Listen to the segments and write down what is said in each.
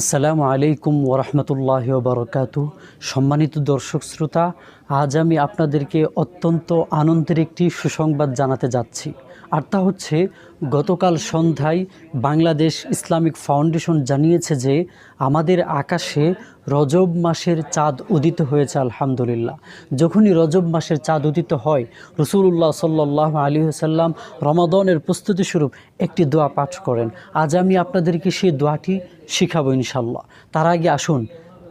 আসসালামু আলাইকুম ওরহমতুল্লাহ বরকাতু সম্মানিত দর্শক শ্রোতা, আজ আমি আপনাদেরকে অত্যন্ত আনন্দের একটি সুসংবাদ জানাতে যাচ্ছি। আর তা হচ্ছে, গতকাল সন্ধ্যায় বাংলাদেশ ইসলামিক ফাউন্ডেশন জানিয়েছে যে আমাদের আকাশে রজব মাসের চাঁদ উদিত হয়েছে, আলহামদুলিল্লাহ। যখনই রজব মাসের চাঁদ উদিত হয় রসুল্লাহ সাল্লাহ আলী সাল্লাম রমাদনের প্রস্তুতি স্বরূপ একটি দোয়া পাঠ করেন। আজ আমি আপনাদেরকে সেই দোয়াটি শিখাবো ইনশাল্লাহ তার আগে আসুন,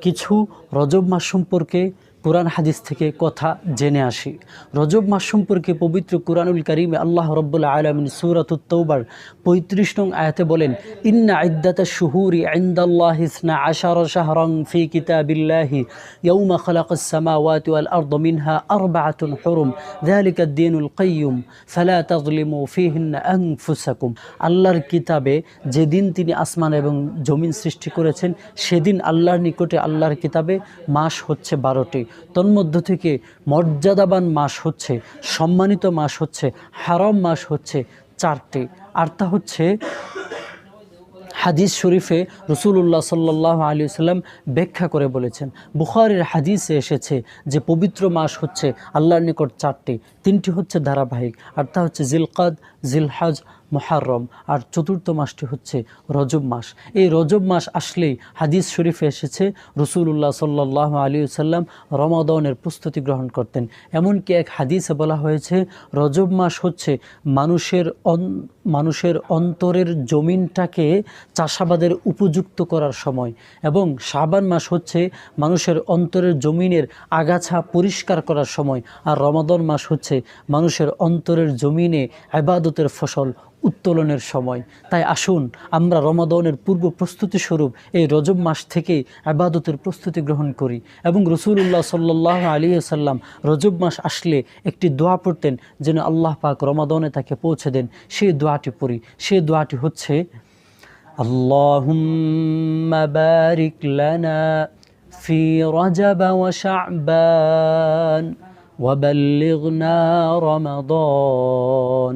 কিছু রজব মাস সম্পর্কে কোরআন হাদিস থেকে কথা জেনে আসি। রজব মাস সম্পর্কে পবিত্র কোরআনুল করিমে আল্লাহ রব্বুল আলমিন সুরাতুত্তৌবার পঁয়ত্রিশ নং আয়াতে বলেন, ইন্না আইদাতা শুহুরি আইন্দাল্লাহ ইসনা আশার শাহরং ফি কিতাবিল্লাহি ইয়ৌমা খলাকাসমাওয়াতি ওয়াল আরদ মিনহা আরবাআতুন হুরুম ফালা তাযলিমু ফিহিন্না আনফুসাকুম। আল্লাহর কিতাবে যেদিন তিনি আসমান এবং জমিন সৃষ্টি করেছেন, সেদিন আল্লাহর নিকটে আল্লাহর কিতাবে মাস হচ্ছে বারোটি। তন্মধ্য থেকে মর্যাদাবান মাস হচ্ছে, সম্মানিত মাস হচ্ছে, হারাম মাস হচ্ছে চারটি। আর তা হচ্ছে হাদিস শরীফে রসুল্লাহ সাল্লাহ আলী সাল্লাম ব্যাখ্যা করে বলেছেন, বুখারের হাদিসে এসেছে যে পবিত্র মাস হচ্ছে আল্লাহর নিকট চারটি, তিনটি হচ্ছে ধারাবাহিক, আর তা হচ্ছে জিলকাদ, জিলহাজ মহারম আর চতুর্থ মাসটি হচ্ছে রজব মাস। এই রজব মাস আসলেই হাদিস শরীফে এসেছে রসুল্লাহ সাল্লাহ আলী সাল্লাম রমাদনের প্রস্তুতি গ্রহণ করতেন। এমনকি এক হাদিসে বলা হয়েছে, রজব মাস হচ্ছে মানুষের মানুষের অন্তরের জমিনটাকে চাষাবাদের উপযুক্ত করার সময়। এবং শাবান মাস হচ্ছে মানুষের অন্তরের জমিনের আগাছা পরিষ্কার করার সময়। আর রমাদন মাস হচ্ছে মানুষের অন্তরের জমিনে আবাদতের ফসল উত্তোলনের সময় তাই আসুন আমরা রমাদনের পূর্ব প্রস্তুতি স্বরূপ এই রজব মাস থেকে আবাদতের প্রস্তুতি গ্রহণ করি এবং রসুল্লাহ সাল্লাহ আলী সাল্লাম রজব মাস আসলে একটি দোয়া পড়তেন যেন আল্লাহ পাক রমাদনে তাকে পৌঁছে দেন সেই দোয়াটি পড়ি সেই দোয়াটি হচ্ছে اللهم بارك لنا في رجب وشعبان وبلغنا رمضان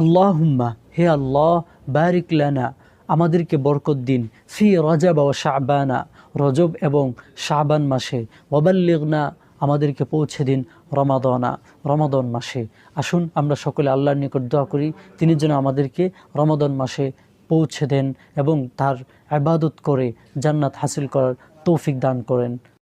আল্লাহুম্মা, হে আল্লাহ, বারিক লানা, আমাদেরকে বরকত দিন। ফি রজাব ও শাহবানা রজব এবং শাহবান মাসে। ওবাল্লিগনা আমাদেরকে পৌঁছে দিন রমাদনা, রমাদন মাসে। আসুন আমরা সকলে আল্লাহর নিকট দোয়া করি, তিনি যেন আমাদেরকে রমাদন মাসে পৌঁছে দেন এবং তার আবাদত করে জান্নাত হাসিল করার তৌফিক দান করেন।